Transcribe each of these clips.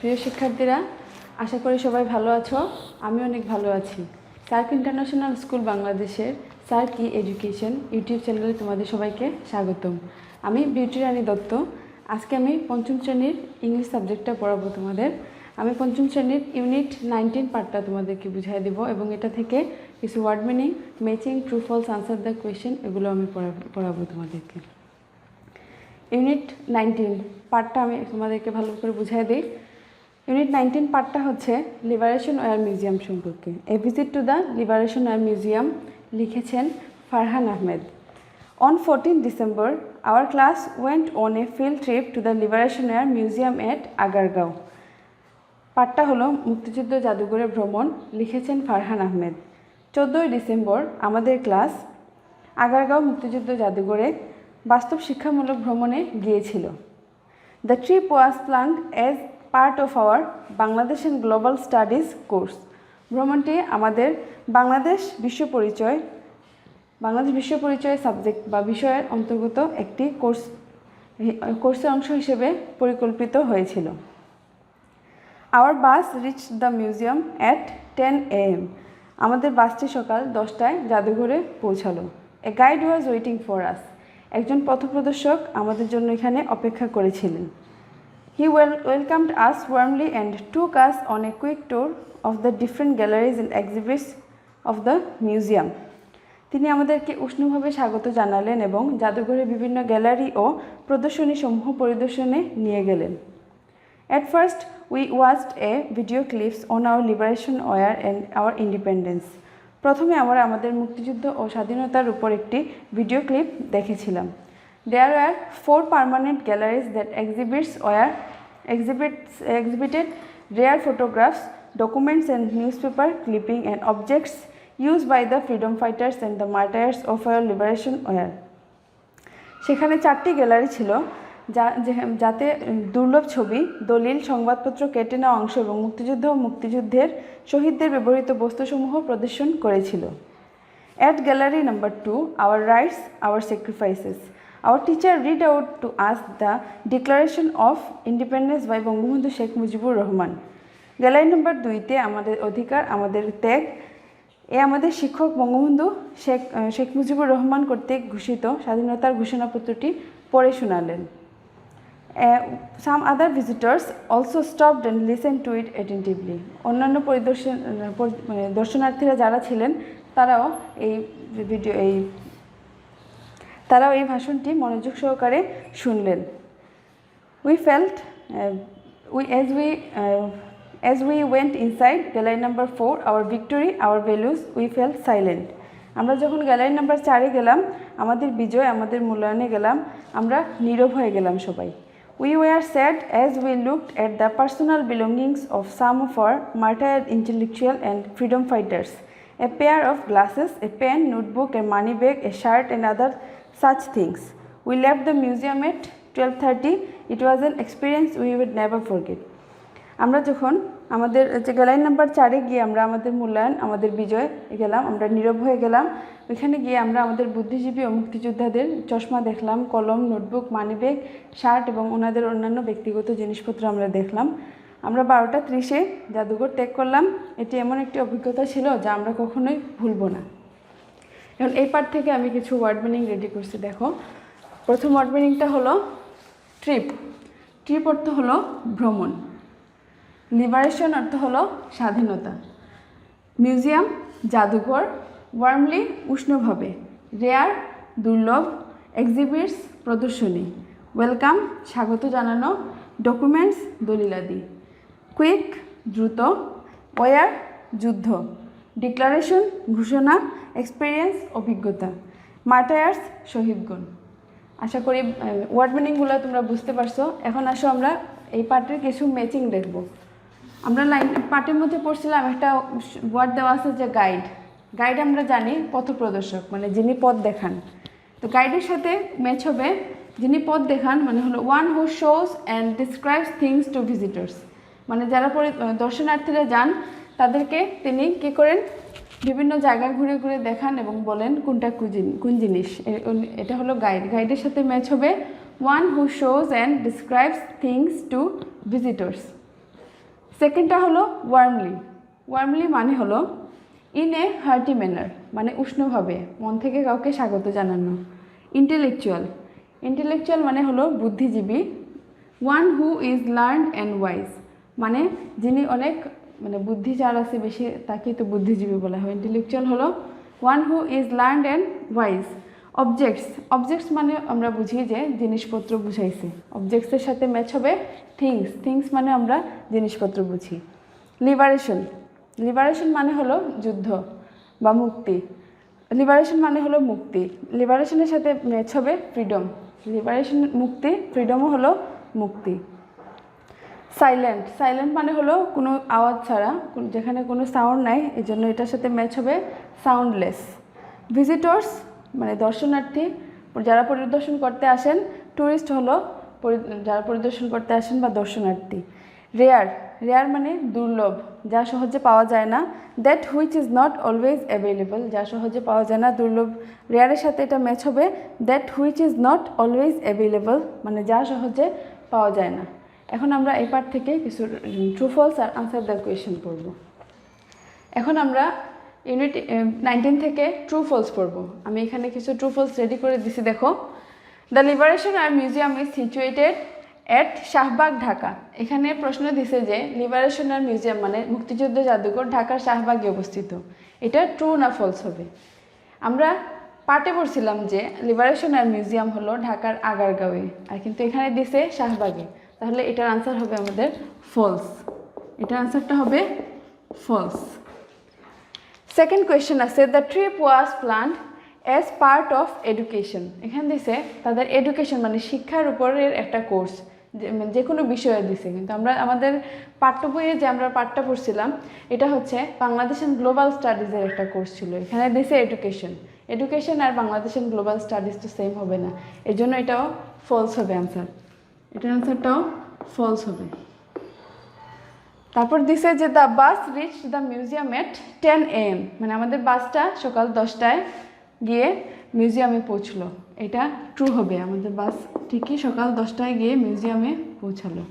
প্রিয় শিক্ষার্থীরা, আশা করি সবাই ভালো আছো। আমি অনেক ভালো আছি। সার্ক ইন্টারন্যাশনাল স্কুল বাংলাদেশের সার্ক ই এডুকেশন ইউটিউব চ্যানেলে তোমাদের সবাইকে স্বাগতম। আমি বিউটি রানী দত্ত। আজকে আমি পঞ্চম শ্রেণির ইংলিশ সাবজেক্টটা পড়াবো তোমাদের। আমি পঞ্চম শ্রেণির ইউনিট নাইনটিন পার্টটা তোমাদেরকে বুঝিয়ে দেবো এবং এটা থেকে কিছু word meaning matching true false answer the question এগুলো আমি পড়াবো পড়াবো তোমাদেরকে। ইউনিট নাইনটিন পার্টটা আমি তোমাদেরকে ভালো করে বুঝিয়ে দিই। ইউনিট নাইনটিন পার্টটা হচ্ছে লিবারেশন ওয়ার মিউজিয়াম সম্পর্কে। A visit to the liberation war museum লিখেছেন Farhan Ahmed. On fourteen December our class went on a field trip to the liberation war museum at Agargaon পাঠটা হলো মুক্তিযুদ্ধ জাদুঘরে ভ্রমণ, লিখেছেন ফারহান আহমেদ। চোদ্দোই ডিসেম্বর আমাদের ক্লাস আগারগাঁও মুক্তিযুদ্ধ জাদুঘরে বাস্তব শিক্ষামূলক ভ্রমণে গিয়েছিল। The trip was planned as part of our Bangladesh and global studies course ভ্রমণটি আমাদের বাংলাদেশ বিশ্ব পরিচয় বাংলাদেশ বিশ্ব পরিচয় সাবজেক্ট বা বিষয়ের অন্তর্গত একটি কোর্স কোর্সের অংশ হিসেবে পরিকল্পিত হয়েছিল। Our bus reach the museum at ten am আমাদের বাসটি সকাল দশটায় জাদুঘরে পৌঁছালো। A guide was waiting for us একজন পথপ্রদর্শক আমাদের জন্য এখানে অপেক্ষা করেছিলেন। He well welcomed us warmly and took us on a quick tour of the different galleries and exhibits of the museum তিনি আমাদেরকে উষ্ণভাবে স্বাগত জানালেন এবং জাদুঘরের বিভিন্ন গ্যালারি ও প্রদর্শনীসমূহ পরিদর্শনে নিয়ে গেলেন। At first we watched a video clips on our liberation war and our independence. প্রথমে আমরা আমাদের মুক্তিযুদ্ধ ও স্বাধীনতার উপর একটি ভিডিও ক্লিপ দেখেছিলাম। Are four permanent galleries that exhibits war exhibits exhibited rare photographs documents and newspaper clipping and objects use by the freedom fighters and the martyrs of our liberation war সেখানে চারটি gallery ছিল, যা যাতে দুর্লভ ছবি, দলিল, সংবাদপত্র কেটে নেওয়া অংশ এবং মুক্তিযুদ্ধ ও মুক্তিযুদ্ধের শহীদদের ব্যবহৃত বস্তুসমূহ প্রদর্শন করেছিল। At gallery number two our rights our sacrifices our teacher read out to us the declaration of independence by Bangabandhu Sheikh Mujibur Rahman gallery number দুইতে আমাদের অধিকার, আমাদের ত্যাগ, এ আমাদের শিক্ষক বঙ্গবন্ধু শেখ শেখ মুজিবুর রহমান কর্তৃক ঘোষিত স্বাধীনতার ঘোষণাপত্রটি পড়ে শোনালেন। Some other visitors also stopped and listen to it attentively অন্যান্য পরিদর্শন মানে দর্শনার্থীরা যারা ছিলেন, তারাও এই ভিডিও এই তারাও এই ভাষণটি মনোযোগ সহকারে শুনলেন। We felt we we, we we, we went inside gallery number four our four, our victory, we values, silent আমরা যখন গ্যালারি নাম্বার চারে গেলাম আমাদের বিজয় আমাদের মূল্যায়নে গেলাম আমরা নীরব হয়ে গেলাম সবাই। We were sad as we looked at the personal belongings of some of our martyr intellectual and freedom fighters a pair of glasses, a pen, notebook, a money bag, a shirt, and other such things. We left the museum at 12:30. It was an experience we would never forget. আমরা যখন আমাদের, যে gallery number চারে গিয়ে আমরা আমাদের মূল্যায়ন, আমাদের বিজয় গেলাম, আমরা নীরব হয়ে গেলাম ওইখানে গিয়ে আমরা আমাদের বুদ্ধিজীবী ও মুক্তিযোদ্ধাদের চশমা দেখলাম, কলম, নোটবুক মানিব্যাগ শার্ট এবং ওনাদের অন্যান্য ব্যক্তিগত জিনিসপত্র আমরা দেখলাম আমরা বারোটা ত্রিশে জাদুঘর ত্যাগ করলাম এটি এমন একটি অভিজ্ঞতা ছিল যা আমরা কখনোই ভুলবো না এখন এই পার্ট থেকে আমি কিছু ওয়ার্ড মিনিং রেডি করছি, দেখো। প্রথম ওয়ার্ড মিনিংটা হলো ট্রিপ ট্রিপ অর্থ হলো ভ্রমণ। লিবারেশন অর্থ হলো স্বাধীনতা। মিউজিয়াম জাদুঘর ওয়ার্মলি উষ্ণভাবে। রেয়ার দুর্লভ। এক্সিবিটস প্রদর্শনী। ওয়েলকাম স্বাগত জানানো। ডকুমেন্টস দলিলাদি। কুইক দ্রুত। ওয়ার যুদ্ধ। ডিক্লারেশন, ঘোষণা এক্সপিরিয়েন্স অভিজ্ঞতা। মার্টায়ার্স, শহীদগণ। আশা করি ওয়ার্ড মিনিংগুলো তোমরা বুঝতে পারছ। এখন আসো আমরা এই পার্টের কিছু ম্যাচিং দেখব। আমরা লাইন পার্টের মধ্যে পড়ছিলাম, একটা ওয়ার্ড দেওয়া আছে যে গাইড গাইড আমরা জানি পথপ্রদর্শক মানে যিনি পথ দেখান। তো গাইডের সাথে ম্যাচ হবে যিনি পথ দেখান মানে হলো one who shows and describes things to visitors মানে যারা পরি, দর্শনার্থীরা যান তাদেরকে তিনি কী করেন? বিভিন্ন জায়গা ঘুরে ঘুরে দেখান এবং বলেন, কোনটা কোন জিনিস? এটা হলো গাইড। গাইডের সাথে ম্যাচ হবে one who shows and describes things to visitors সেকেন্ডটা হলো ওয়ার্মলি ওয়ার্মলি মানে হলো ইন এ হার্টি ম্যানার মানে উষ্ণভাবে, মন থেকে কাউকে স্বাগত জানানো। ইন্টেলেকচুয়াল ইন্টেলেকচুয়াল মানে হলো বুদ্ধিজীবী। One who is learn and wise মানে যিনি অনেক মানে বুদ্ধি যার আছে বেশি, তাকেই তো বুদ্ধিজীবী বলা হয়। ইন্টেলেকচুয়াল হলো one who is learn and wise objects objects মানে আমরা বুঝি যে জিনিসপত্র বুঝাইছে। অবজেক্টসের সাথে ম্যাচ হবে থিংস থিংস মানে আমরা জিনিসপত্র বুঝি। লিবারেশন লিবারেশন মানে হলো যুদ্ধ বা মুক্তি। লিবারেশন মানে হলো মুক্তি। লিবারেশনের সাথে ম্যাচ হবে ফ্রিডম লিবারেশন মুক্তি ফ্রিডমও হলো মুক্তি। সাইলেন্ট সাইলেন্ট মানে হলো কোনো আওয়াজ ছাড়া যেখানে কোনো সাউন্ড নাই এই জন্য এটার সাথে ম্যাচ হবে সাউন্ডলেস ভিজিটর্স মানে দর্শনার্থী, যারা পরিদর্শন করতে আসেন ট্যুরিস্ট হলো যারা পরিদর্শন করতে আসেন বা দর্শনার্থী। রেয়ার রেয়ার মানে দুর্লভ, যা সহজে পাওয়া যায় না that which is not always available যা সহজে পাওয়া যায় না, দুর্লভ। রেয়ারের সাথে এটা ম্যাচ হবে that which is not always available মানে যা সহজে পাওয়া যায় না। এখন আমরা এই পার্ট থেকে কিছু ট্রু ফলস আর আনসার দ্য কোয়েশন পড়ব। এখন আমরা ইউনিট নাইনটিন থেকে ট্রু ফলস পড়ব। আমি এখানে কিছু ট্রু ফলস রেডি করে দিছি, দেখো। The liberation war museum is situated at Shahbag Dhaka এখানে প্রশ্ন দিছে যে লিবারেশন আর মিউজিয়াম মানে মুক্তিযুদ্ধ জাদুঘর ঢাকার শাহবাগে অবস্থিত। এটা ট্রু না ফলস হবে? আমরা পাটে পড়ছিলাম যে লিবারেশন আর মিউজিয়াম হলো ঢাকার আগারগাঁওয়ে। আর কিন্তু এখানে দিছে শাহবাগে। তাহলে এটার আনসার হবে আমাদের ফলস এটার আনসারটা হবে ফলস সেকেন্ড কোয়েশ্চেন আছে the trip was planned as part of education এখানে দিছে তাদের এডুকেশন মানে শিক্ষার উপরের একটা কোর্স যে কোনো বিষয়ে দিছে। কিন্তু আমরা, আমাদের পাঠ্য বইয়ে যে আমরা পাঠটা পড়ছিলাম, এটা হচ্ছে বাংলাদেশের গ্লোবাল স্টাডিজের একটা কোর্স ছিল। এখানে দিছে এডুকেশন এডুকেশন আর বাংলাদেশের গ্লোবাল স্টাডিজ তো সেম হবে না। এই জন্য এটাও ফলস হবে অ্যান্সার এটার অ্যান্সারটাও ফলস হবে। তারপর দিছে যে the bus reach the museum at ten am মানে আমাদের বাসটা সকাল দশটায় গিয়ে মিউজিয়ামে পৌঁছলো। এটা ট্রু হবে, আমাদের বাস ঠিকই সকাল দশটায় গিয়ে মিউজিয়ামে পৌঁছালো।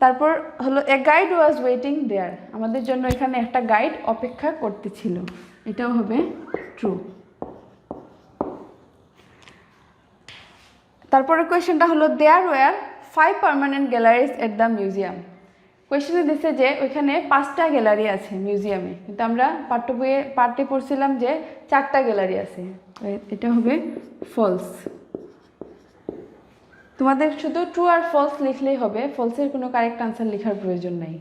তারপর হলো এ গাইড ওয়াজ ওয়েটিং দেয়ার আমাদের জন্য এখানে একটা গাইড অপেক্ষা করতেছিল। এটাও হবে ট্রু তারপরে কোয়েশ্চেনটা হলো there were five permanent galleries at the museum কোয়েশ্চেনে দিচ্ছে যে, ওইখানে পাঁচটা গ্যালারি আছে মিউজিয়ামে কিন্তু আমরা পাঠ্য বইয়ে পাঠ্যে পড়ছিলাম যে, চারটা গ্যালারি আছে। এটা হবে ফলস তোমাদের শুধু ট্রু আর ফলস লিখলেই হবে। ফলসের কোনো কারেক্ট আনসার লেখার প্রয়োজন নাই।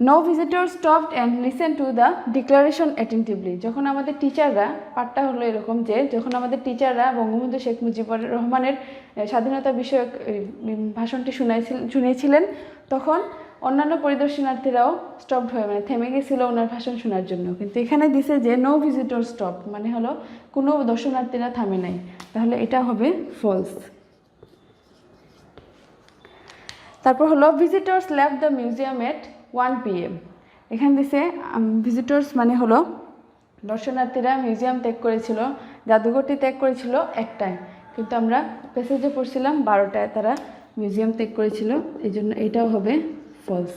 No visitor stopped and listen to the declaration attentively যখন আমাদের টিচাররা পাঠটা হলো এরকম যে, যখন আমাদের টিচাররা বঙ্গবন্ধু শেখ মুজিবুর রহমানের স্বাধীনতা বিষয়ক ভাষণটি শুনাইছিল, শুনিয়েছিলেন, তখন অন্যান্য পরিদর্শনার্থীরাও স্টপড হয়ে মানে থেমে গেছিল ওনার ভাষণ শোনার জন্য। কিন্তু এখানে দিছে যে নো ভিজিটর স্টপ মানে হলো কোনো দর্শনার্থীরা থামে নাই। তাহলে এটা হবে ফলস তারপর হলো visitors ল্যাভ the museum at one p m এখানে দিছে ভিজিটর্স মানে হলো দর্শনার্থীরা মিউজিয়াম ত্যাগ করেছিল, জাদুঘরটি ত্যাগ করেছিল একটায়। কিন্তু আমরা প্যাসেজে পড়ছিলাম, বারোটায় তারা মিউজিয়াম ত্যাগ করেছিল, এই জন্য এটাও হবে ফলস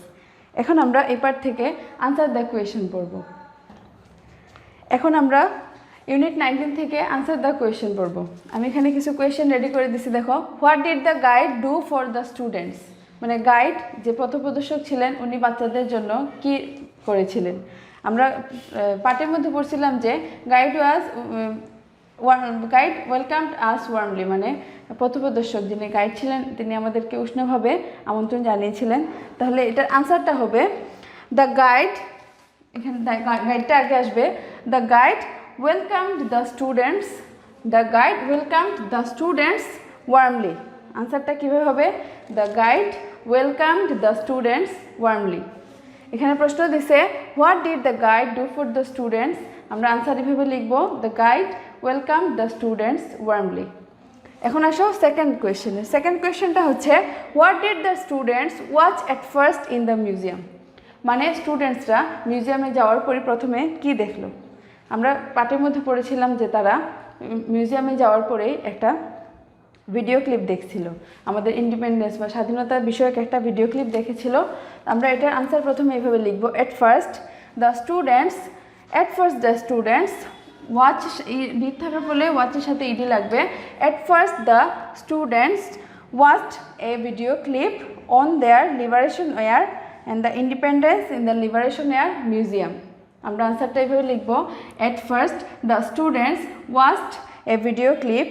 এখন আমরা এই পার্ট থেকে আনসার দ্য কোয়েশন পড়ব। এখন আমরা ইউনিট নাইনটিন থেকে আনসার দ্য কোয়েশ্চেন পড়ব। আমি এখানে কিছু কোয়েশ্চেন রেডি করে দিছি, দেখো। What did the guide do for the students মানে গাইড, যে পথপ্রদর্শক ছিলেন উনি বাচ্চাদের জন্য কি করেছিলেন। আমরা পাঠের মধ্যে পড়ছিলাম যে guide was guide welcome us warmly মানে পথপ্রদর্শক যিনি গাইড ছিলেন, তিনি আমাদেরকে উষ্ণভাবে আমন্ত্রণ জানিয়েছিলেন। তাহলে এটার আনসারটা হবে দ্য গাইড এখানে গাইডটা আগে আসবে the guide welcomed the students the guide welcomed the students warmly আনসারটা কীভাবে হবে? The guide welcomed the students warmly এখানে প্রশ্ন দিছে what did the guide do for the students আমরা আনসার এভাবে লিখব the guide welcome the students warmly এখন আসো সেকেন্ড কোয়েশ্চেনে সেকেন্ড কোয়েশ্চেনটা হচ্ছে what did the students watch at first in the museum মানে স্টুডেন্টসরা মিউজিয়ামে যাওয়ার পরে প্রথমে কি দেখল? আমরা পাঠের মধ্যে পড়েছিলাম যে তারা মিউজিয়ামে যাওয়ার পরেই একটা ভিডিও ক্লিপ দেখছিল। আমাদের ইন্ডিপেন্ডেন্স বা স্বাধীনতা বিষয়ক একটা ভিডিও ক্লিপ দেখেছিল। আমরা এটার আনসার প্রথমে এইভাবে লিখব at first the students at first the students watch did থাকার ফলে ওয়াচের সাথে ইডি লাগবে। At first the students watched a video clip on their liberation war and the independence in the liberation war museum আমরা আনসারটা এইভাবে লিখব at first the students watched a video clip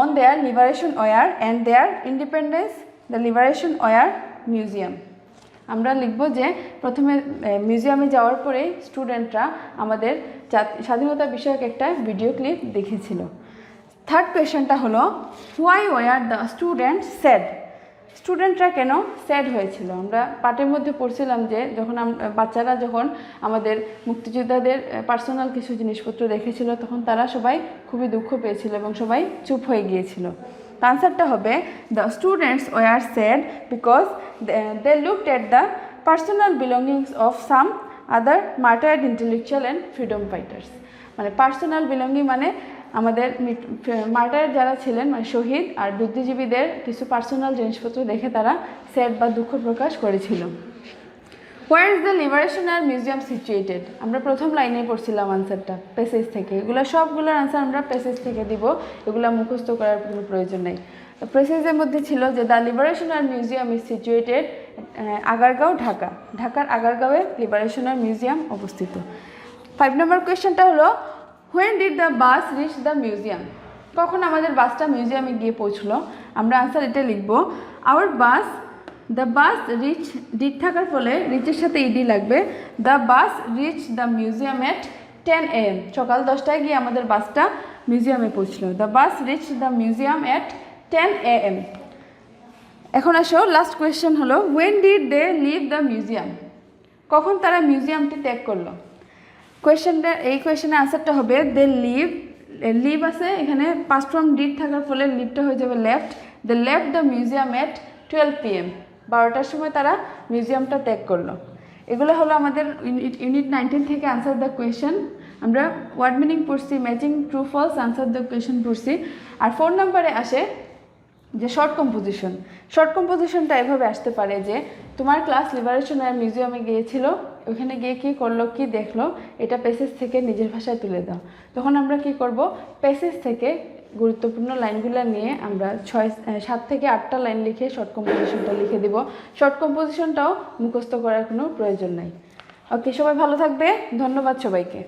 on their liberation war and their independence, the liberation war museum. আমরা লিখব যে, প্রথমে মিউজিয়ামে যাওয়ার পরে স্টুডেন্টরা আমাদের স্বাধীনতা বিষয়ক একটা ভিডিও ক্লিপ দেখেছিল। থার্ড কোয়েশনটা হলো why were the student sad স্টুডেন্টরা কেন স্যাড হয়েছিল? আমরা পাঠের মধ্যে পড়ছিলাম যে যখন বাচ্চারা যখন আমাদের মুক্তিযোদ্ধাদের পার্সোনাল কিছু জিনিসপত্র দেখেছিল, তখন তারা সবাই খুবই দুঃখ পেয়েছিল এবং সবাই চুপ হয়ে গিয়েছিল। আনসারটা হবে the students were sad because they looked at the personal belongings of some other martyred intellectual and freedom fighters মানে পার্সোনাল বিলঙ্গিং মানে আমাদের মার্টার যারা ছিলেন মানে শহীদ আর বুদ্ধিজীবীদের কিছু পার্সোনাল জিনিসপত্র দেখে তারা স্যাড বা দুঃখ প্রকাশ করেছিল। Where is the liberation war museum situated আমরা প্রথম লাইনে পড়ছিলাম আনসারটা প্যাসেজ থেকে। এগুলো সবগুলোর আনসার আমরা প্যাসেজ থেকে দিব, এগুলো মুখস্থ করার কোনো প্রয়োজন নেই। প্রেসেজের মধ্যে ছিল যে the liberation war museum is situated Agargaon, Dhaka. ঢাকার আগারগাঁওয়ে লিবারেশনার মিউজিয়াম অবস্থিত। ফাইভ নম্বর কোয়েশ্চেনটা হলো when did the bus reach the museum কখন আমাদের বাসটা মিউজিয়ামে গিয়ে পৌঁছলো? আমরা আনসার এটা লিখব our bus the bus reach did থাকার ফলে রিচের সাথে ইডি লাগবে। The bus reach the museum at ten A M সকাল দশটায় গিয়ে আমাদের বাসটা মিউজিয়ামে পৌঁছলো। The bus reach the museum at ten A M এখন আসো লাস্ট কোয়েশ্চেন হলো when did they leave the museum কখন তারা মিউজিয়ামটি ত্যাগ করল? কোয়েশ্চেনটা এই কোয়েশ্চেনের আনসারটা হবে দে লিভ লিভ আছে, এখানে পাস্ট ফর্ম ডিড থাকার ফলে লিভটা হয়ে যাবে left they left the museum at twelve P M বারোটার সময় তারা মিউজিয়ামটা ত্যাগ করল। এগুলো হলো আমাদের ইউনিট নাইনটিন থেকে আনসার দ্য কোয়েশ্চেন আমরা ওয়ার্ড মিনিং পড়ছি matching true false answer the question পড়ছি। আর ফোন নাম্বারে আসে যে শর্ট কম্পোজিশন শর্ট কম্পোজিশনটা এভাবে আসতে পারে যে, তোমার ক্লাস লিবারেশন আর মিউজিয়ামে গিয়েছিল, ওখানে গিয়ে কী করল, কি দেখল, এটা প্যাসেজ থেকে নিজের ভাষায় তুলে দাও। তখন আমরা কি করব প্যাসেজ থেকে গুরুত্বপূর্ণ লাইনগুলো নিয়ে আমরা ছয় সাত থেকে আটটা লাইন লিখে শর্ট কম্পোজিশনটা লিখে দিব। শর্ট কম্পোজিশনটাও মুখস্থ করার কোনো প্রয়োজন নাই। ওকে সবাই ভালো থাকবে। ধন্যবাদ সবাইকে।